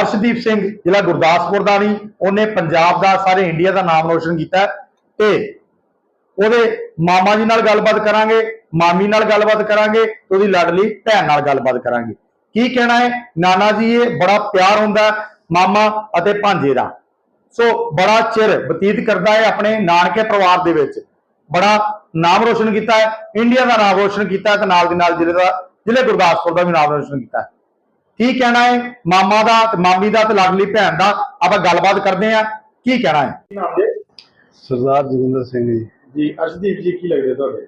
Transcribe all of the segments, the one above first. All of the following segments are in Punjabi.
ਅਰਸ਼ਦੀਪ ਸਿੰਘ, ਜ਼ਿਲ੍ਹਾ ਗੁਰਦਾਸਪੁਰ ਦਾ ਨਹੀਂ, ਉਹਨੇ ਪੰਜਾਬ ਦਾ, ਸਾਰੇ ਇੰਡੀਆ ਦਾ ਨਾਮ ਰੋਸ਼ਨ ਕੀਤਾ ਤੇ ਉਹਦੇ ਮਾਮਾ ਜੀ ਨਾਲ ਗੱਲਬਾਤ ਕਰਾਂਗੇ, ਮਾਮੀ ਨਾਲ ਗੱਲਬਾਤ ਕਰਾਂਗੇ, ਤੇ ਉਹਦੀ ਲਾਡਲੀ ਭੈਣ ਨਾਲ ਗੱਲਬਾਤ ਕਰਾਂਗੇ। ਕੀ ਕਹਿਣਾ ਹੈ? ਨਾਨਾ ਜੀ, ਇਹ ਬੜਾ ਪਿਆਰ ਹੁੰਦਾ ਮਾਮਾ ਅਤੇ ਭਾਂਜੇ ਦਾ। ਸੋ ਬੜਾ ਚਿਰ ਬਤੀਤ ਕਰਦਾ ਹੈ ਆਪਣੇ ਨਾਨਕੇ ਪਰਿਵਾਰ ਦੇ ਵਿੱਚ। ਬੜਾ ਨਾਮ ਰੋਸ਼ਨ ਕੀਤਾ ਹੈ ਇੰਡੀਆ ਦਾ ਨਾਮ ਰੋਸ਼ਨ ਕੀਤਾ ਤੇ ਨਾਲ ਦੀ ਨਾਲ ਜ਼ਿਲ੍ਹੇ ਦਾ, ਜ਼ਿਲ੍ਹੇ ਗੁਰਦਾਸਪੁਰ ਦਾ ਵੀ ਨਾਮ ਰੋਸ਼ਨ ਕੀਤਾ ਹੈ। ਕੀ ਕਹਿਣਾ ਹੈ? ਮਾਮਾ ਦਾ ਤੇ ਮਾਮੀ ਦਾ ਤੇ ਲਾਡਲੀ ਭੈਣ ਦਾ ਆਪਾਂ ਗੱਲਬਾਤ ਕਰਦੇ ਹਾਂ। ਕੀ ਕਹਿਣਾ ਹੈ? ਨਾਮ ਸਰਦਾਰ ਜੋਗਿੰਦਰ ਸਿੰਘ ਜੀ। ਜੀ ਅਰਸ਼ਦੀਪ ਜੀ ਕੀ ਲੱਗਦੇ ਤੁਹਾਡੇ?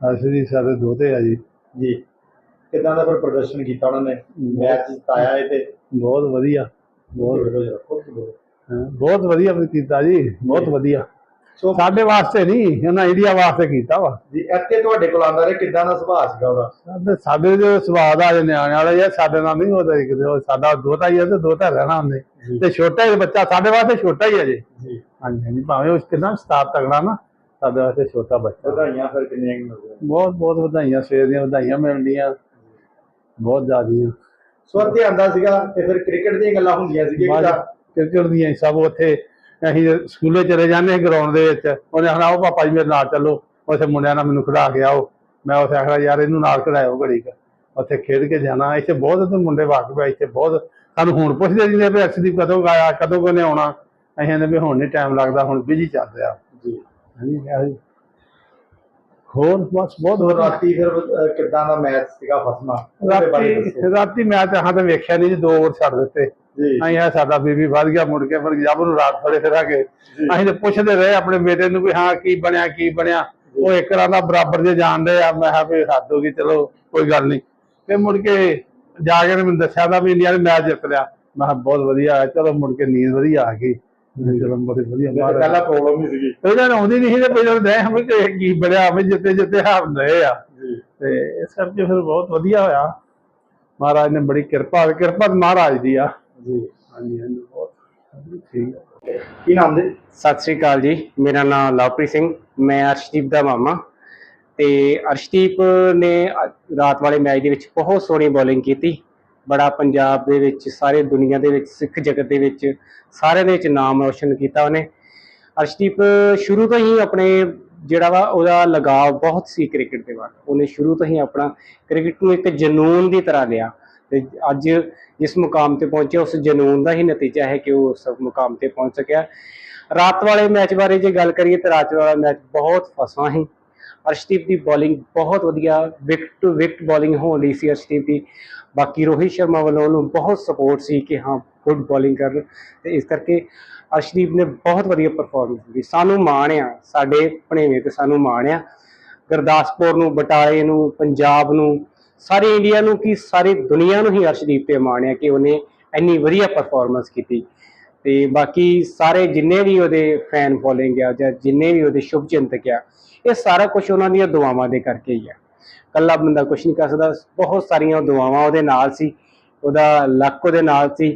ਅਸੀਂ ਜੀ ਸਾਡੇ ਦੋਤੇ ਆ ਜੀ। ਜੀ ਕਿਦਾਂ ਦਾ ਫਿਰ ਪ੍ਰਦਰਸ਼ਨ ਕੀਤਾ ਉਹਨਾਂ ਨੇ? ਮੈਚ ਜਿਤਾਇਆ ਇਹ ਤੇ? ਬਹੁਤ ਵਧੀਆ। ਬਹੁਤ ਬਹੁਤ ਹਾਂ, ਬਹੁਤ ਵਧੀਆ ਵੀ ਕੀਤਾ ਜੀ। ਬਹੁਤ। ਵਧੀਆ। ਸੋ ਸਾਡੇ ਵਾਸਤੇ ਨਹੀਂ ਇਹਨਾਂ ਇੰਡੀਆ ਵਾਸਤੇ ਕੀਤਾ ਵਾ। ਜੀ ਇੱਥੇ ਤੁਹਾਡੇ ਕੋਲ ਆਂਦਾ ਰਿਹਾ ਕਿਦਾਂ ਦਾ ਸੁਭਾਅ ਸੀਗਾ ਉਹਦਾ? ਸਾਡੇ ਸਾਡੇ ਜੋ ਸਵਾਦ ਆ ਜੇ ਨਿਆਣੇ ਵਾਲਾ ਯਾਰ ਸਾਡੇ ਨਾਲ ਨਹੀਂ ਹੁੰਦਾ ਕਿਤੇ ਉਹ ਸਾਡਾ ਦੋਤਾ ਹੀ ਹੈ ਤੇ ਦੋਤਾ ਰਹਿਣਾ ਜੀ। ਤੇ ਛੋਟਾ ਹੀ ਬੱਚਾ ਸਾਡੇ ਵਾਸਤੇ ਛੋਟਾ ਹੀ ਹੈ ਜੀ। ਹਾਂਜੀ ਹਾਂਜੀ ਭਾਵੇਂ ਉਸ ਕਿੰਨਾ ਸਟਾਰ ਤਗੜਾ ਨਾ ਸਾਡੇ ਵਾਸਤੇ ਛੋਟਾ ਬੱਚਾ। ਵਧਾਈਆਂ ਫਿਰ ਕਿੰਨੀਆਂ ਮਿਲਦੀਆਂ? ਬਹੁਤ ਬਹੁਤ ਵਧਾਈਆਂ ਸਵੇਰ ਦੀਆਂ ਵਧਾਈਆਂ ਮਿਲਦੀਆਂ ਬਹੁਤ ਜ਼ਿਆਦੀਆਂ। ਸੋ ਤੇ ਆਂਦਾ ਸੀਗਾ ਤੇ ਫਿਰ ਕ੍ਰਿਕਟ ਦੀਆਂ ਗੱਲਾਂ ਹੁੰਦੀਆਂ ਸੀਗੀਆਂ ਕ੍ਰਿਕਟ ਦੀਆਂ ਸਭ ਉੱਥੇ ਅਸੀਂ ਸਕੂਲੇ ਚਲੇ ਜਾਂਦੇ ਸੀ ਗਰਾਊਂਡ ਦੇ ਵਿੱਚ। ਉਹਨੇ ਆਖਣਾ ਉਹ ਪਾਪਾ ਜੀ, ਮੇਰੇ ਨਾਲ ਚੱਲੋ। ਉੱਥੇ ਮੁੰਡਿਆਂ ਨਾਲ ਮੈਨੂੰ ਖੜਾ ਕੇ ਆਓ। ਮੈਂ ਉੱਥੇ ਆਖਣਾ, ਯਾਰ, ਇਹਨੂੰ ਨਾਲ ਖੜਾਇਓ ਘੜੀ ਕੁ। ਉੱਥੇ ਖੇਡ ਕੇ ਜਾਣਾ। ਇੱਥੇ ਬਹੁਤ ਮੁੰਡੇ ਵਾਕਫ ਆ, ਇੱਥੇ ਬਹੁਤ ਸਾਨੂੰ ਹੁਣ ਪੁੱਛਦੇ ਜੀ ਨੇ ਵੀ ਅਰਸ਼ਦੀਪ ਕਦੋਂ ਕੁ ਆਇਆ, ਕਦੋਂ ਕੋਨੇ ਆਉਣਾ? ਅਸੀਂ ਕਹਿੰਦੇ ਵੀ ਹੁਣ ਨਹੀਂ ਟਾਈਮ ਲੱਗਦਾ, ਹੁਣ ਬਿਜ਼ੀ ਚੱਲ ਰਿਹਾ। ਜੀ। ਹਾਂਜੀ ਹੋਰ ਬਸ ਬਹੁਤ ਵਧੀਆ। ਰਾਤੀ ਫਿਰ ਅਹ, ਕਿੱਦਾਂ ਦਾ ਮੈਚ ਸੀਗਾ ਫਸਮਾ ਉਹਦੇ ਬਾਰੇ ਰਾਤੀ ਦੱਸੋ। ਰਾਤੀ ਹਾਂ ਤਾਂ ਵੇਖਿਆ ਨਹੀਂ ਜੀ ਦੋ ਓਵਰ ਛੱਡ ਦਿੱਤੇ। ਜੀ। ਅਸੀਂ ਆ ਸਾਡਾ ਬੀਬੀ ਵੱਧ ਗਿਆ ਮੁੜ ਕੇ ਫਿਰ ਜਬ ਨੂੰ ਰਾਤ ਫੜੇ ਫਿਰਾਂਗੇ। ਅਸੀਂ ਤੇ ਪੁੱਛਦੇ ਰਹੇ ਆਪਣੇ ਬੇਟੇ ਨੂੰ ਵੀ ਹਾਂ ਕੀ ਬਣਿਆ ਕੀ ਬਣਿਆ? ਉਹ ਇੱਕ ਰਾਂ ਦਾ ਬਰਾਬਰ ਜੇ ਜਾਣਦੇ ਆ ਮੈਂ ਕਿਹਾ ਵੀ ਹੱਦ ਹੋ ਗਈ ਚਲੋ ਕੋਈ ਗੱਲ ਨਹੀਂ। ਤੇ ਮੁੜ ਕੇ ਜਾ ਕੇ ਉਹਨੇ ਮੈਨੂੰ ਦੱਸਿਆ ਤਾਂ ਵੀ ਇੰਡੀਆ ਨੇ ਮੈਚ ਜਿੱਤ ਲਿਆ। ਮੈਂ ਕਿਹਾ ਬਹੁਤ ਵਧੀਆ ਚਲੋ ਮੁੜ ਕੇ ਨੀਂਦ ਵਧੀਆ ਆ ਗਈ। ਚਲੋ ਬੜੀ ਵਧੀਆ ਵੈਸੇ ਬਾਤ ਪਹਿਲਾਂ ਪ੍ਰੋਬਲਮ ਨਹੀਂ ਸੀਗੀ। ਪਹਿਲਾਂ ਆਉਂਦੀ ਨਹੀਂ ਸੀ ਤੇ ਪਹਿਲਾਂ ਦੇ ਹਮੇ ਕਿ ਕੀ ਬਣਿਆ ਹਮੇ ਜਿੱਤੇ ਜਿੱਤੇ ਹਾਰ ਰਹੇ ਆ। ਤੇ ਇਸ ਕਰਕੇ ਫਿਰ ਬਹੁਤ ਵਧੀਆ ਹੋਇਆ। ਮਹਾਰਾਜ ਨੇ ਬੜੀ ਕਿਰਪਾ ਕਿਰਪਾ ਮਹਾਰਾਜ ਦੀ ਆ। ਜੀ। ਹਾਂਜੀ ਹਾਂਜੀ। ਬਹੁਤ ਠੀਕ ਹੈ ਕੀ ਨਾਮ ਦੇ ਸਤਿ ਸ੍ਰੀ ਅਕਾਲ ਜੀ। ਮੇਰਾ ਨਾਮ ਲਵਪ੍ਰੀਤ ਸਿੰਘ ਮੈਂ ਅਰਸ਼ਦੀਪ ਦਾ ਮਾਮਾ। ਤੇ ਅਰਸ਼ਦੀਪ ਨੇ ਰਾਤ ਵਾਲੇ ਮੈਚ ਦੇ ਵਿੱਚ ਬਹੁਤ ਸੋਹਣੀ ਬੋਲਿੰਗ ਕੀਤੀ। ਬੜਾ ਪੰਜਾਬ ਦੇ ਵਿੱਚ, ਸਾਰੇ ਦੁਨੀਆ ਦੇ ਵਿੱਚ, ਸਿੱਖ ਜਗਤ ਦੇ ਵਿੱਚ ਸਾਰਿਆਂ ਦੇ ਵਿੱਚ ਨਾਮ ਰੋਸ਼ਨ ਕੀਤਾ ਉਹਨੇ। ਅਰਸ਼ਦੀਪ, ਸ਼ੁਰੂ ਤੋਂ ਹੀ ਆਪਣੇ ਜਿਹੜਾ ਵਾ ਉਹਦਾ ਲਗਾਵ ਬਹੁਤ ਸੀ ਕ੍ਰਿਕਟ ਦੇ ਵੱਲ। ਉਹਨੇ ਸ਼ੁਰੂ ਤੋਂ ਹੀ ਆਪਣਾ, ਕ੍ਰਿਕਟ ਨੂੰ ਇੱਕ ਜਨੂਨ ਦੀ ਤਰ੍ਹਾਂ ਲਿਆ। ਤੇ ਅੱਜ ਜਿਸ ਮੁਕਾਮ ਤੇ ਪਹੁੰਚਿਆ, ਉਸ ਜਨੂਨ ਦਾ ਹੀ ਨਤੀਜਾ ਹੈ ਕਿ ਉਹ ਉਸ ਮੁਕਾਮ ਤੇ ਪਹੁੰਚ ਸਕਿਆ। ਰਾਤ ਵਾਲੇ ਮੈਚ ਬਾਰੇ ਜੇ ਗੱਲ ਕਰੀਏ, ਤਾਂ ਰਾਤ ਵਾਲਾ ਮੈਚ ਬਹੁਤ ਫਸਾਂ ਸੀ। ਅਰਸ਼ਦੀਪ ਦੀ ਬੋਲਿੰਗ ਬਹੁਤ ਵਧੀਆ ਵਿਕਟ ਟੂ ਵਿਕਟ ਬੋਲਿੰਗ ਹੋਣ ਰਹੀ ਸੀ ਅਰਸ਼ਦੀਪ ਦੀ। ਬਾਕੀ ਰੋਹਿਤ ਸ਼ਰਮਾ ਵੱਲੋਂ ਉਹਨੂੰ ਬਹੁਤ ਸਪੋਰਟ ਸੀ ਕਿ ਹਾਂ ਗੁੱਡ ਬੋਲਿੰਗ ਕਰ ਤੇ ਇਸ ਕਰਕੇ ਅਰਸ਼ਦੀਪ ਨੇ ਬਹੁਤ ਵਧੀਆ ਪਰਫਾਰਮੈਂਸ ਦਿੱਤੀ। ਸਾਨੂੰ ਮਾਣ ਆ ਸਾਡੇ ਭਣੇਵੇਂ ਤੇ ਸਾਨੂੰ ਮਾਣ ਆ ਗੁਰਦਾਸਪੁਰ ਨੂੰ, ਬਟਾਲੇ ਨੂੰ, ਪੰਜਾਬ ਨੂੰ, ਸਾਰੇ ਇੰਡੀਆ ਨੂੰ ਕੀ ਸਾਰੀ ਦੁਨੀਆ ਨੂੰ ਹੀ ਅਰਸ਼ਦੀਪ ਤੇ ਮਾਣ ਆ ਕਿ ਉਹਨੇ ਇੰਨੀ ਵਧੀਆ ਪਰਫਾਰਮੈਂਸ ਕੀਤੀ। ਤੇ ਬਾਕੀ ਸਾਰੇ ਜਿੰਨੇ ਵੀ ਉਹਦੇ ਫੈਨ ਫੋਲੋਇੰਗ ਆ ਜਾਂ ਜਿੰਨੇ ਵੀ ਉਹਦੇ ਸ਼ੁਭ ਚਿੰਤਕ ਆ, ਇਹ ਸਾਰਾ ਕੁਝ ਉਹਨਾਂ ਦੀਆਂ ਦੁਆਵਾਂ ਦੇ ਕਰਕੇ ਹੀ ਆ। ਕੱਲਾ ਬੰਦਾ ਕੁਝ ਨਹੀਂ ਕਰ ਸਕਦਾ। ਬਹੁਤ ਸਾਰੀਆਂ ਦੁਆਵਾਂ ਉਹਦੇ ਨਾਲ ਸੀ, ਉਹਦਾ ਲੱਕ ਉਹਦੇ ਨਾਲ ਸੀ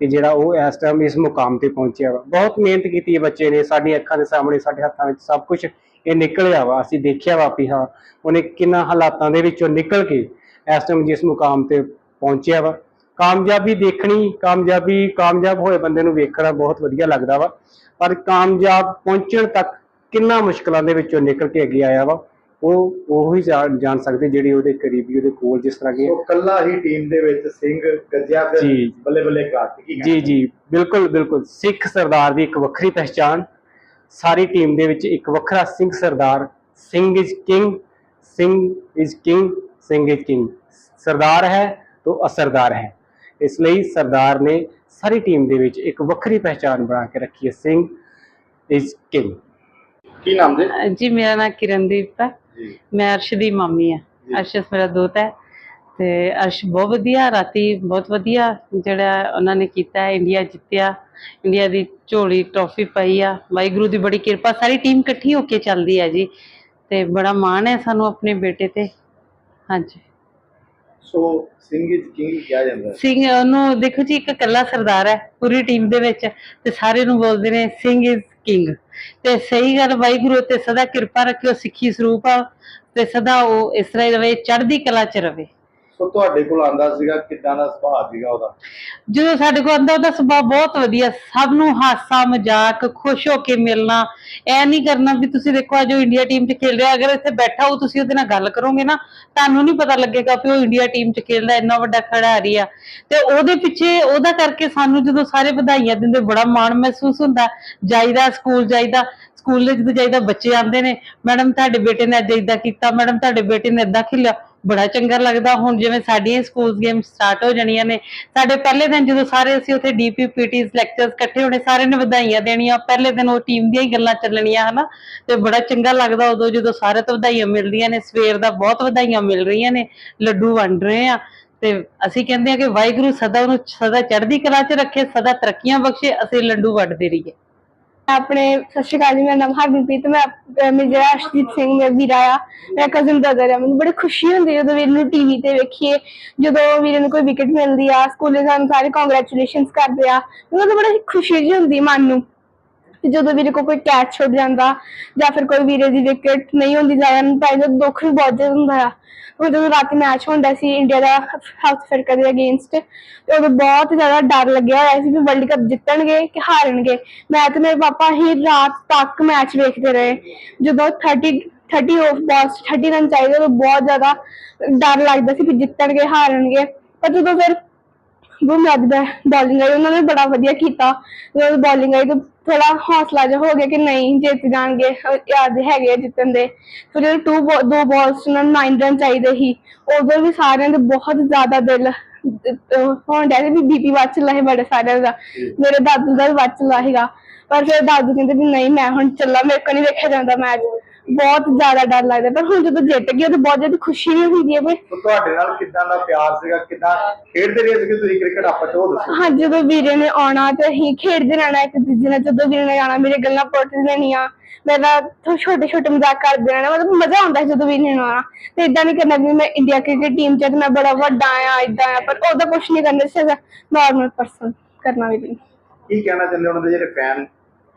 ਕਿ ਜਿਹੜਾ ਉਹ ਇਸ ਟਾਈਮ ਇਸ ਮੁਕਾਮ ਤੇ ਪਹੁੰਚਿਆ ਵਾ। ਬਹੁਤ ਮਿਹਨਤ ਕੀਤੀ ਹੈ ਬੱਚੇ ਨੇ, ਸਾਡੀਆਂ ਅੱਖਾਂ ਦੇ ਸਾਹਮਣੇ, ਸਾਡੇ ਹੱਥਾਂ ਵਿੱਚ ਸਭ ਕੁਝ ਇਹ ਨਿਕਲਿਆ ਵਾ। ਅਸੀਂ ਦੇਖਿਆ ਵਾ ਵੀ ਹਾਂ, ਉਹਨੇ ਕਿੰਨਾ ਹਾਲਾਤਾਂ ਦੇ ਵਿੱਚੋਂ ਨਿਕਲ ਕੇ ਇਸ ਟਾਈਮ ਜਿਸ ਮੁਕਾਮ ਤੇ ਪਹੁੰਚਿਆ ਵਾ। ਕਾਮਯਾਬੀ ਦੇਖਣੀ ਕਾਮਯਾਬੀ ਕਾਮਯਾਬ ਹੋਏ ਬੰਦੇ ਨੂੰ ਵੇਖਣਾ ਬਹੁਤ ਵਧੀਆ ਲੱਗਦਾ ਵਾ। ਪਰ ਕਾਮਯਾਬ ਪਹੁੰਚਣ ਤੱਕ ਕਿੰਨਾ ਮੁਸ਼ਕਲਾਂ ਦੇ ਵਿੱਚੋਂ ਨਿਕਲ ਕੇ ਅੱਗੇ ਆਇਆ ਵਾ ਉਹ ਉਹ ਹੀ ਜਾਣ ਸਕਦੇ ਜਿਹੜੇ ਉਹਦੇ ਕਰੀਬੀ ਉਹਦੇ ਕੋਲ ਜਿਸ ਤਰ੍ਹਾਂ ਕਿ ਸੋ ਕੱਲਾ ਹੀ ਟੀਮ ਦੇ ਵਿੱਚ ਸਿੰਘ ਗੱਜਿਆ ਫਿਰ। ਬੱਲੇ ਬੱਲੇ ਕਾਟ ਕੀ ਜੀ ਜੀ ਬਿਲਕੁਲ ਬਿਲਕੁਲ। ਸਿੱਖ ਸਰਦਾਰ ਦੀ ਇੱਕ ਵੱਖਰੀ ਪਹਿਚਾਨ ਸਾਰੀ ਟੀਮ ਦੇ ਵਿੱਚ ਇੱਕ ਵੱਖਰਾ Singh Sardar Singh is king Singh is king Singh is king Sardar ਹੈ ਤਾਂ ਅਸਰਦਾਰ ਹੈ। ਇਸ ਲਈ ਸਰਦਾਰ ਨੇ ਸਾਰੀ ਟੀਮ ਦੇ ਵਿੱਚ ਇੱਕ ਵੱਖਰੀ ਪਹਿਚਾਨ ਬਣਾ ਕੇ ਰੱਖੀ ਹੈ ਸਿੰਘ ਇਜ਼ ਕਿੰਗ ਕੀ ਨਾਮ ਦੇ ਜੀ ਮੇਰਾ ਨਾਮ ਕਿਰਨਦੀਪ ਹੈ। ਜੀ। ਮੈਂ ਅਰਸ਼ ਦੀ ਮੰਮੀ ਆ। ਅਰਸ਼ ਮੇਰਾ ਦੋਤਾ ਹੈ। ਤੇ ਅਰਸ਼ ਬਹੁਤ ਵਧੀਆ ਰਾਤੀ ਬਹੁਤ ਵਧੀਆ ਜਿਹੜਾ ਉਹਨਾਂ ਨੇ ਕੀਤਾ ਇੰਡੀਆ ਜਿੱਤਿਆ ਇੰਡੀਆ ਦੀ ਝੋਲੀ ਟਰੋਫੀ ਪਾਈ ਆ। ਵਾਹਿਗੁਰੂ ਦੀ ਬੜੀ ਕਿਰਪਾ ਸਾਰੀ ਟੀਮ ਇਕੱਠੀ ਹੋ ਕੇ ਚੱਲਦੀ ਹੈ ਜੀ। ਤੇ ਬੜਾ ਮਾਣ ਹੈ ਸਾਨੂੰ ਆਪਣੇ ਬੇਟੇ ਤੇ। ਹਾਂਜੀ। ਸੋ ਸਿੰਘ ਇਜ਼ ਕਿੰਗ ਕਿਹਾ ਜਾਂਦਾ ਹੈ? ਸਿੰਘ, ਉਹਨੂੰ ਦੇਖੋ ਜੀ, ਇੱਕ ਇਕੱਲਾ ਸਰਦਾਰ ਹੈ ਪੂਰੀ ਟੀਮ ਦੇ ਵਿੱਚ ਤੇ ਸਾਰੇ ਨੂੰ ਬੋਲਦੇ ਨੇ ਸਿੰਘ ਇਜ਼ ਕਿੰਗ ਤੇ ਸਹੀ ਗੱਲ, ਵਾਹਿਗੁਰੂ ਤੇ ਸਦਾ ਕਿਰਪਾ ਰੱਖਿਓ, ਸਿੱਖੀ ਸਰੂਪ ਆ ਤੇ ਸਦਾ ਉਹ ਇਸ ਤਰ੍ਹਾਂ ਹੀ ਰਵੇ, ਚੜ੍ਹਦੀ ਕਲਾ ਚ ਰਵੇ। ਉਹ ਤੁਹਾਡੇ ਕੋਲ ਆਂਦਾ ਸੀਗਾ, ਕਿੱਦਾਂ ਦਾ ਸੁਭਾਅ ਸੀਗਾ ਉਹਦਾ? ਜਦੋਂ ਸਾਡੇ ਕੋਲ ਆਂਦਾ ਉਹਦਾ ਸੁਭਾਅ ਬਹੁਤ ਵਧੀਆ, ਸਭ ਨੂੰ ਹਾਸਾ, ਮਜ਼ਾਕ, ਖੁਸ਼ ਹੋ ਕੇ ਮਿਲਣਾ। ਐ ਨਹੀਂ ਕਰਨਾ ਵੀ ਤੁਸੀਂ ਦੇਖੋ, ਅੱਜ ਉਹ ਇੰਡੀਆ ਟੀਮ 'ਚ ਖੇਲ ਰਿਹਾ, ਅਗਰ ਇੱਥੇ ਬੈਠਾ ਹੋ ਤੁਸੀਂ ਉਹਦੇ ਨਾਲ ਗੱਲ ਕਰੋਗੇ ਨਾ, ਤੁਹਾਨੂੰ ਨਹੀਂ ਪਤਾ ਲੱਗੇਗਾ ਕਿ ਉਹ ਇੰਡੀਆ ਟੀਮ 'ਚ ਖੇਲਦਾ, ਇੰਨਾ ਵੱਡਾ ਖਿਡਾਰੀ ਆ। ਤੇ ਉਹਦੇ ਪਿੱਛੇ, ਉਹਦਾ ਕਰਕੇ ਸਾਨੂੰ ਜਦੋਂ ਸਾਰੇ ਵਧਾਈਆਂ ਦਿੰਦੇ, ਬੜਾ ਮਾਣ ਮਹਿਸੂਸ ਹੁੰਦਾ, ਜਾਈਦਾ, ਸਕੂਲ ਜਾਈਦਾ। ਸਕੂਲ ਵਿੱਚ ਜਦੋਂ ਜਾਈਦਾ ਬੱਚੇ ਆਉਂਦੇ ਨੇ, ਮੈਡਮ, ਤੁਹਾਡੇ ਬੇਟੇ ਨੇ ਅੱਜ ਏਦਾਂ ਕੀਤਾ, ਮੈਡਮ, ਤੁਹਾਡੇ ਬੇਟੇ ਨੇ ਏਦਾਂ ਖੇਲਿਆ। ਬੜਾ ਚੰਗਾ ਲੱਗਦਾ। ਹੁਣ ਜਿਵੇਂ ਸਾਡੀਆਂ ਸਕੂਲ ਗੇਮ ਸਟਾਰਟ ਹੋ ਜਾਣੀਆਂ ਨੇ, ਸਾਡੇ ਪਹਿਲੇ ਦਿਨ ਜਦੋਂ ਸਾਰੇ ਅਸੀਂ ਉੱਥੇ ਡੀਪੀਪੀਟੀਸ ਲੈਕਚਰਸ ਇਕੱਠੇ ਹੋਣੇ, ਸਾਰਿਆਂ ਨੇ ਵਧਾਈਆਂ ਦੇਣੀਆਂ। ਪਹਿਲੇ ਦਿਨ ਉਹ ਟੀਮ ਦੀਆਂ ਹੀ ਗੱਲਾਂ ਚੱਲਣੀਆਂ, ਹਨਾ? ਤੇ ਬੜਾ ਚੰਗਾ ਲੱਗਦਾ ਉਦੋਂ ਜਦੋਂ ਸਾਰੇ ਤੋਂ ਵਧਾਈਆਂ ਮਿਲਦੀਆਂ ਨੇ। ਸਵੇਰ ਦਾ ਬਹੁਤ ਵਧਾਈਆਂ ਮਿਲ ਰਹੀਆਂ ਨੇ। ਲੱਡੂ ਵੰਡ ਰਹੇ ਆ ਤੇ ਅਸੀਂ ਕਹਿੰਦੇ ਆ ਕਿ ਵਾਹਿਗੁਰੂ ਸਦਾ ਉਹਨੂੰ, ਸਦਾ ਚੜ੍ਹਦੀ ਕਲਾ 'ਚ ਰੱਖੇ, ਸਦਾ ਤਰੱਕੀਆਂ ਬਖਸ਼ੇ, ਅਸੀਂ ਲੱਡੂ ਵੰਡਦੇ ਰਹੀਏ। ਆਪਣੇ, ਸਤਿ ਸ਼੍ਰੀ ਅਕਾਲ ਜੀ, ਮੇਰਾ ਨਾਮ ਹਰਮਨਪ੍ਰੀਤ, ਮੈਂ ਅਹ ਮੇਰਾ ਜਿਹੜਾ ਅਰਸ਼ਦੀਪ ਸਿੰਘ ਮੇਰਾ ਵੀਰਾ ਆ, ਮੇਰਾ ਕਜ਼ਨ ਬ੍ਰਦਰ ਆ। ਮੈਨੂੰ ਬੜੀ ਖੁਸ਼ੀ ਹੁੰਦੀ ਹੈ ਜਦੋਂ ਵੀਰ ਨੂੰ ਟੀਵੀ ਤੇ ਵੇਖੀਏ, ਜਦੋਂ ਵੀਰੇ ਨੂੰ ਕੋਈ ਵਿਕਟ ਮਿਲਦੀ ਆ, ਸਕੂਲੇ ਸਾਨੂੰ ਸਾਰੇ ਕੰਗ੍ਰੈਚੁਲੇਸ਼ਨਸ ਕਰਦੇ ਆ। ਮੈਨੂੰ ਤਾਂ ਬੜੀ ਖੁਸ਼ੀ ਜਿਹੀ ਹੁੰਦੀ ਮਨ ਨੂੰ। ਤੇ ਜਦੋਂ ਵੀਰੇ ਕੋਲ ਕੋਈ ਕੈਚ ਛੁੱਟ ਜਾਂਦਾ ਜਾਂ ਫਿਰ ਕੋਈ ਵੀਰੇ ਦੀ ਵਿਕਟ ਨਹੀਂ ਹੁੰਦੀ ਜ਼ਿਆਦਾ ਨੂੰ ਤਾਂ ਇਹਦਾ ਦੁੱਖ ਵੀ ਬਹੁਤ ਜ਼ਿਆਦਾ ਹੁੰਦਾ ਆ। ਹੁਣ ਜਦੋਂ ਰਾਤੀ ਮੈਚ ਹੁੰਦਾ ਸੀ ਇੰਡੀਆ ਦਾ ਸਾਊਥ ਅਫਰੀਕਾ ਦੇ ਅਗੇਂਸਟ ਤੇ ਉਦੋਂ ਬਹੁਤ ਜ਼ਿਆਦਾ ਡਰ ਲੱਗਿਆ ਹੋਇਆ ਸੀ ਵੀ ਵਰਲਡ ਕੱਪ ਜਿੱਤਣਗੇ ਕਿ ਹਾਰਨਗੇ। ਮੈਂ ਤੇ ਮੇਰੇ ਪਾਪਾ ਹੀ ਰਾਤ ਤੱਕ ਮੈਚ ਵੇਖਦੇ ਰਹੇ। ਜਦੋਂ 30 30 ਆਫ ਬਾਲਸ 30 ਰਨ ਚਾਹੀਦੇ ਉਦੋਂ ਬਹੁਤ ਜ਼ਿਆਦਾ ਡਰ ਲੱਗਦਾ ਸੀ ਵੀ ਜਿੱਤਣਗੇ, ਹਾਰਨਗੇ। ਪਰ ਜਦੋਂ ਫਿਰ ਬੁਮਰਾਹ ਦੀ ਬੋਲਿੰਗ ਆਈ ਉਹਨਾਂ ਨੇ ਬੜਾ ਵਧੀਆ ਕੀਤਾ। ਜਦੋਂ ਬੋਲਿੰਗ ਆਈ ਤਾਂ ਥੋੜਾ ਹੌਸਲਾ ਜਿਹਾ ਹੋ ਗਿਆ ਕਿ ਨਹੀਂ ਜਿੱਤ ਜਾਣਗੇ ਯਾਦ ਹੈਗੇ ਆ ਜਿੱਤਣ ਦੇ। ਫਿਰ ਜਦੋਂ ਟੂ ਦੋ ਬਾਲਸ ਨੂੰ 9 ਰਨ ਚਾਹੀਦੇ ਸੀ ਉਦੋਂ ਵੀ ਸਾਰਿਆਂ ਦੇ ਬਹੁਤ ਜ਼ਿਆਦਾ ਦਿਲ ਹੋਣ ਡਿਆ ਸੀ ਵੀ ਬੀਪੀ ਵੱਧ ਚੱਲਾ ਸੀ ਬੜੇ ਸਾਰਿਆਂ ਦਾ ਮੇਰੇ ਦਾਦੂ ਦਾ ਵੀ ਵੱਧ ਚੱਲਾ ਸੀਗਾ। ਪਰ ਫਿਰ ਦਾਦੂ ਕਹਿੰਦੇ ਵੀ ਨਹੀਂ ਮੈਂ ਹੁਣ ਚੱਲਾਂ ਮੇਰੇ ਕੋਲ ਨਹੀਂ ਵੇਖਿਆ ਜਾਂਦਾ ਮੈਚ। ਬਹੁਤ ਜ਼ਿਆਦਾ ਡਰ ਲੱਗਦਾ ਪਰ ਹੁਣ ਜਦੋਂ ਜਿੱਤ ਗਏ ਤਾਂ ਬਹੁਤ ਜ਼ਿਆਦਾ ਖੁਸ਼ੀ ਵੀ ਹੁੰਦੀ ਹੈ ਵੀ ਤੁਹਾਡੇ ਨਾਲ ਕਿੱਦਾਂ ਦਾ ਪਿਆਰ ਸੀਗਾ ਕਿੱਦਾਂ ਖੇਡਦੇ ਰਹੇ ਸੀਗੇ ਤੁਸੀਂ ਕ੍ਰਿਕਟ ਆਪਾਂ ਚ ਉਹ ਦੱਸੋ। ਹਾਂ ਜਦੋਂ ਵੀਰੇ ਨੇ ਆਉਣਾ ਤੇ ਅਸੀਂ ਖੇਡਦੇ ਰਹਿਣਾ ਇੱਕ ਦੂਜੇ ਨਾਲ ਜਦੋਂ ਵੀਰੇ ਨੇ ਆਉਣਾ ਮੇਰੇ ਗੱਲਾਂ ਪੁੱਟ ਦੇਣੀਆਂ ਮੇਰਾ ਛੋਟੇ ਛੋਟੇ ਮਜ਼ਾਕ ਕਰਦੇ ਰਹਿਣਾ ਮਤਲਬ ਮਜ਼ਾ ਆਉਂਦਾ ਜਦੋਂ ਵੀਰੇ ਨੇ ਆਉਣਾ। ਤੇ ਇਦਾਂ ਨਹੀਂ ਕਰਨਾ ਵੀ ਮੈਂ ਇੰਡੀਆ ਕ੍ਰਿਕਟ ਟੀਮ ਚ ਆ ਤੇ ਮੈਂ ਬੜਾ ਵੱਡਾ ਆ ਇਦਾਂ ਆ ਪਰ ਉਹਦਾ ਕੁਝ ਨਹੀਂ ਕਰਨਾ ਸੀ ਨਾਰਮਲ ਪਰਸਨ ਕਰਨਾ ਵੀ ਨਹੀਂ। ਕੀ ਕਹਿਣਾ ਚਾਹੁੰਦੇ ਉਹਨਾਂ ਦੇ ਜਿਹੜੇ ਫੈਨ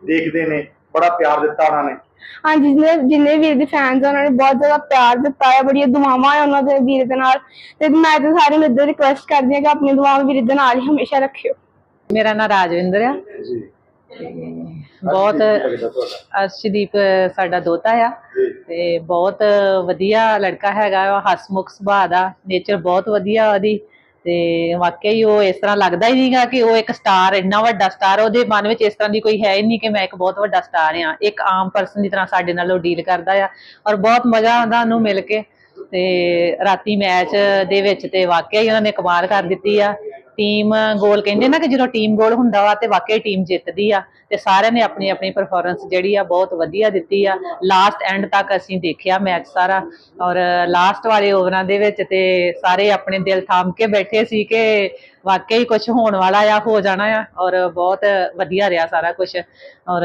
ਦੇਖਦੇ ਨੇ ਬੜਾ ਪਿਆਰ ਦਿੱਤਾ ਉਹਨਾਂ ਨੇ? ਹਾਂਜੀ ਜਿੰਨੇ ਜਿੰਨੇ ਵੀਰ ਦੇ ਫੈਨਸ ਆ ਉਹਨਾਂ ਨੇ ਬਹੁਤ ਜ਼ਿਆਦਾ ਪਿਆਰ ਦਿੱਤਾ ਹੈ ਬੜੀਆਂ ਦੁਆਵਾਂ ਆ ਉਹਨਾਂ ਦੇ ਵੀਰ ਦੇ ਨਾਲ। ਤੇ ਮੈਂ ਤਾਂ ਸਾਰਿਆਂ ਨੂੰ ਇੱਦਾਂ ਰਿਕੁਐਸਟ ਕਰਦੀ ਹਾਂ ਕਿ ਆਪਣੀ ਦੁਆਵਾਂ ਵੀਰ ਦੇ ਨਾਲ ਹੀ ਹਮੇਸ਼ਾ ਰੱਖਿਓ। ਮੇਰਾ ਨਾਮ ਰਾਜਵਿੰਦਰ ਆ। ਜੀ। ਬਹੁਤ ਅਰਸ਼ਦੀਪ ਸਾਡਾ ਦੋਤਾ ਆ। ਤੇ ਬਹੁਤ ਵਧੀਆ ਲੜਕਾ ਹੈਗਾ ਹਸਮੁਖ ਸੁਭਾਅ ਦਾ। ਨੇਚਰ ਬਹੁਤ ਵਧੀਆ ਉਹਦੀ। ਤੇ ਵਾਕਿਆ ਹੀ ਉਹ ਇਸ ਤਰ੍ਹਾਂ ਲੱਗਦਾ ਹੀ ਨਹੀਂਗਾ ਕਿ ਉਹ ਇੱਕ ਸਟਾਰ ਇੰਨਾ ਵੱਡਾ ਸਟਾਰ ਉਹਦੇ ਮਨ ਵਿੱਚ ਇਸ ਤਰ੍ਹਾਂ ਦੀ ਕੋਈ ਹੈ ਹੀ ਨਹੀਂ ਕਿ ਮੈਂ ਇੱਕ ਬਹੁਤ ਵੱਡਾ ਸਟਾਰ ਆ ਇੱਕ ਆਮ ਪਰਸਨ ਦੀ ਤਰ੍ਹਾਂ ਸਾਡੇ ਨਾਲ ਉਹ ਡੀਲ ਕਰਦਾ ਆ ਔਰ ਬਹੁਤ ਮਜ਼ਾ ਆਉਂਦਾ ਉਹਨੂੰ ਮਿਲ ਕੇ। ਤੇ ਰਾਤੀ ਮੈਚ ਦੇ ਵਿੱਚ ਤੇ ਵਾਕਿਆ ਹੀ ਉਹਨਾਂ ਨੇ ਕਮਾਲ ਕਰ ਦਿੱਤੀ ਆ। ਟੀਮ ਗੋਲ ਕਹਿੰਦੇ ਨਾ ਕਿ ਜਦੋਂ ਟੀਮ ਗੋਲ ਹੁੰਦਾ ਵਾ ਤੇ ਵਾਕਈ ਟੀਮ ਜਿੱਤਦੀ ਆ, ਤੇ ਸਾਰਿਆਂ ਨੇ ਆਪਣੀ ਆਪਣੀ ਪਰਫਾਰਮੈਂਸ ਜਿਹੜੀ ਆ ਬਹੁਤ ਵਧੀਆ ਦਿੱਤੀ ਆ। ਲਾਸਟ ਐਂਡ ਤੱਕ ਅਸੀਂ ਦੇਖਿਆ ਮੈਚ ਸਾਰਾ ਔਰ ਲਾਸਟ ਵਾਲੇ ਓਵਰਾਂ ਦੇ ਵਿੱਚ ਤੇ ਸਾਰੇ ਆਪਣੇ ਦਿਲ ਥਾਮ ਕੇ ਬੈਠੇ ਸੀ ਕਿ ਵਾਕਈ ਹੀ ਕੁਝ ਹੋਣ ਵਾਲਾ ਆ, ਹੋ ਜਾਣਾ ਆ ਔਰ ਬਹੁਤ ਵਧੀਆ ਰਿਹਾ ਸਾਰਾ ਕੁਝ ਔਰ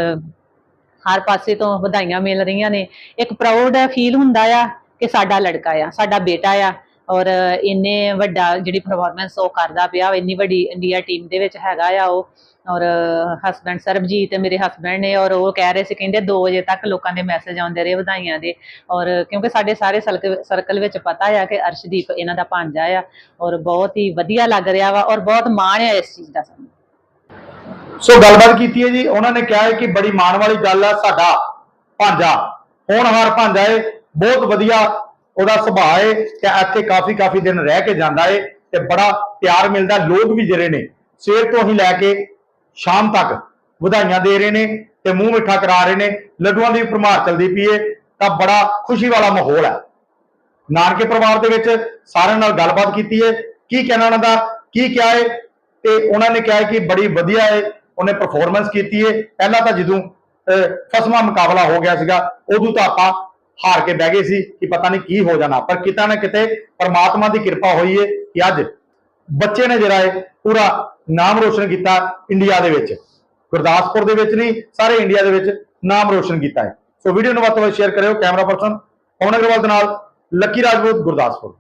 ਹਰ ਪਾਸੇ ਤੋਂ ਵਧਾਈਆਂ ਮਿਲ ਰਹੀਆਂ ਨੇ। ਇੱਕ ਪ੍ਰਾਊਡ ਫੀਲ ਹੁੰਦਾ ਆ ਕਿ ਸਾਡਾ ਲੜਕਾ ਆ, ਸਾਡਾ ਬੇਟਾ ਆ। ਔਰ ਇੰਨੇ ਵੱਡਾ ਜਿਹੜੀ ਪਰਫਾਰਮੈਂਸ ਉਹ ਕਰਦਾ ਪਿਆ, ਇੰਨੀ ਵੱਡੀ ਇੰਡੀਆ ਟੀਮ ਦੇ ਵਿੱਚ ਹੈਗਾ ਆ ਉਹ। ਔਰ ਹਸਬੰਡ ਸਰਬਜੀਤ ਮੇਰੇ ਹਸਬੰਡ ਨੇ ਔਰ ਉਹ ਕਹਿ ਰਹੇ ਸੀ, ਕਹਿੰਦੇ 2 ਵਜੇ ਤੱਕ ਲੋਕਾਂ ਦੇ ਮੈਸੇਜ ਆਉਂਦੇ ਰਹੇ ਵਧਾਈਆਂ ਦੇ। ਔਰ ਕਿਉਂਕਿ ਸਾਡੇ ਸਾਰੇ ਸਰਕਲ ਵਿੱਚ ਪਤਾ ਆ ਕਿ ਅਰਸ਼ਦੀਪ ਇਹਨਾਂ ਦਾ ਭਾਂਜਾ ਆ। ਔਰ ਬਹੁਤ ਹੀ ਵਧੀਆ ਲੱਗ ਰਿਹਾ ਵਾ ਔਰ ਬਹੁਤ ਮਾਣ ਆ ਇਸ ਚੀਜ਼ ਦਾ ਸਾਨੂੰ। ਸੋ ਗੱਲਬਾਤ ਕੀਤੀ ਹੈ ਜੀ, ਉਹਨਾਂ ਨੇ ਕਿਹਾ ਹੈ ਕਿ ਬੜੀ ਮਾਣ ਵਾਲੀ ਗੱਲ ਆ, ਸਾਡਾ ਭਾਂਜਾ। ਹੋਣਹਾਰ ਭਾਂਜਾ ਹੈ ਬਹੁਤ ਵਧੀਆ ਉਹਦਾ ਸੁਭਾਅ ਹੈ ਤੇ ਇੱਥੇ ਕਾਫੀ ਕਾਫੀ ਦਿਨ ਰਹਿ ਕੇ ਜਾਂਦਾ ਹੈ ਤੇ ਬੜਾ ਪਿਆਰ ਮਿਲਦਾ ਲੋਕ ਵੀ ਜਿਹੜੇ ਨੇ ਸਵੇਰ ਤੋਂ ਹੀ ਲੈ ਕੇ ਸ਼ਾਮ ਤੱਕ ਵਧਾਈਆਂ ਦੇ ਰਹੇ ਨੇ ਤੇ ਮੂੰਹ ਮਿੱਠਾ ਕਰਾ ਰਹੇ ਨੇ ਲੱਡੂਆਂ ਦੀ ਭਰਮਾਰ ਚਲਦੀ ਪਈ ਹੈ ਤਾਂ ਬੜਾ ਖੁਸ਼ੀ ਵਾਲਾ ਮਾਹੌਲ ਹੈ। ਨਾਨਕੇ ਪਰਿਵਾਰ ਦੇ ਵਿੱਚ ਸਾਰਿਆਂ ਨਾਲ ਗੱਲਬਾਤ ਕੀਤੀ ਏ ਕੀ ਕਹਿਣਾ ਉਹਨਾਂ ਦਾ ਕੀ ਕਿਹਾ ਹੈ ਤੇ ਉਹਨਾਂ ਨੇ ਕਿਹਾ ਹੈ ਕਿ ਬੜੀ ਵਧੀਆ ਏ ਉਹਨੇ ਪਰਫਾਰਮੈਂਸ ਕੀਤੀ ਏ। ਪਹਿਲਾਂ ਤਾਂ ਜਦੋਂ ਅਹ, ਫਸਵਾਂ ਮੁਕਾਬਲਾ ਹੋ ਗਿਆ ਸੀਗਾ ਉਦੋਂ ਤਾਂ ਆਪਾਂ ਹਾਰ ਕੇ ਬਹਿ ਗਏ ਸੀ ਕਿ ਪਤਾ ਨਹੀਂ ਕੀ ਹੋ ਜਾਣਾ। ਪਰ ਕਿਤੇ ਨਾ ਕਿਤੇ ਪਰਮਾਤਮਾ ਦੀ ਕਿਰਪਾ ਹੋਈ ਹੈ ਕਿ ਅੱਜ ਬੱਚੇ ਨੇ ਜਿਹੜਾ ਹੈ ਪੂਰਾ ਨਾਮ ਰੋਸ਼ਨ ਕੀਤਾ ਇੰਡੀਆ ਦੇ ਵਿੱਚ। ਗੁਰਦਾਸਪੁਰ ਦੇ ਵਿੱਚ ਨਹੀਂ, ਸਾਰੇ ਇੰਡੀਆ ਦੇ ਵਿੱਚ ਨਾਮ ਰੋਸ਼ਨ ਕੀਤਾ ਹੈ ਸੋ ਵੀਡੀਓ ਨੂੰ ਵੱਧ ਤੋਂ ਵੱਧ ਸ਼ੇਅਰ ਕਰਿਓ, ਕੈਮਰਾ ਪਰਸਨ ਪਵਨ ਅਗਰਵਾਲ ਦੇ ਨਾਲ ਲੱਕੀ ਰਾਜਪੂਤ, ਗੁਰਦਾਸਪੁਰ।